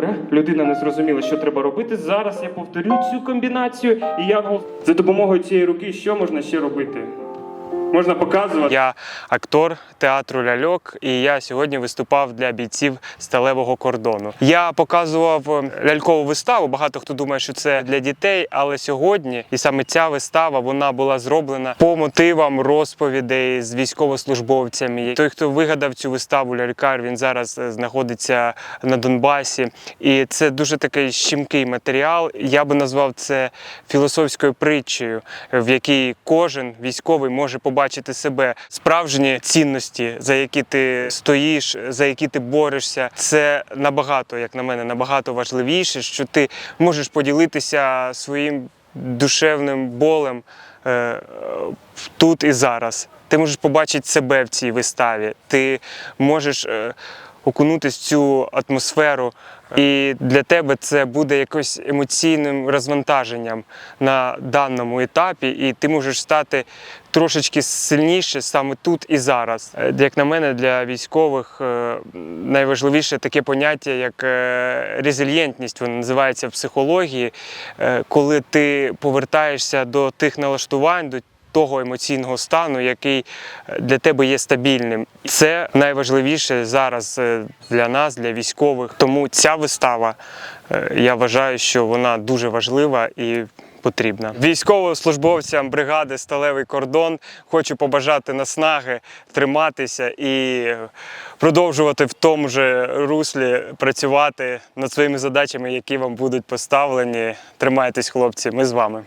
Добре, людина не зрозуміла, що треба робити. Зараз я повторю цю комбінацію, і я за допомогою цієї руки що можна ще робити? Можна показувати. Я актор театру ляльок, і я сьогодні виступав для бійців сталевого кордону. Я показував е, лялькову виставу. Багато хто думає, що це для дітей, але сьогодні, і саме ця вистава вона була зроблена по мотивам розповідей з військовослужбовцями. Той, хто вигадав цю виставу лялькар, він зараз е, знаходиться на Донбасі, і це дуже такий щемкий матеріал. Я би назвав це філософською притчею, в якій кожен військовий може побачити себе справжні цінності, за які ти стоїш, за які ти борешся. Це набагато, як на мене, набагато важливіше, що ти можеш поділитися своїм душевним болем е, тут і зараз. Ти можеш побачити себе в цій виставі. Ти можеш е, окунутися в цю атмосферу. І для тебе це буде якось емоційним розвантаженням на даному етапі, і ти можеш стати трошечки сильніше саме тут і зараз. Е, Як на мене, для військових е, найважливіше таке поняття, як е, резильєнтність, воно називається в психології, коли ти повертаєшся до тих налаштувань, до того емоційного стану, який е, для тебе є стабільним. Це найважливіше зараз е, для нас, для військових. Тому ця вистава, е, я вважаю, що вона дуже важлива і. Потрібна військовослужбовцям бригади Сталевий кордон. Хочу побажати наснаги, триматися і продовжувати в тому же руслі працювати над своїми задачами, які вам будуть поставлені. Тримайтесь, хлопці. Ми з вами.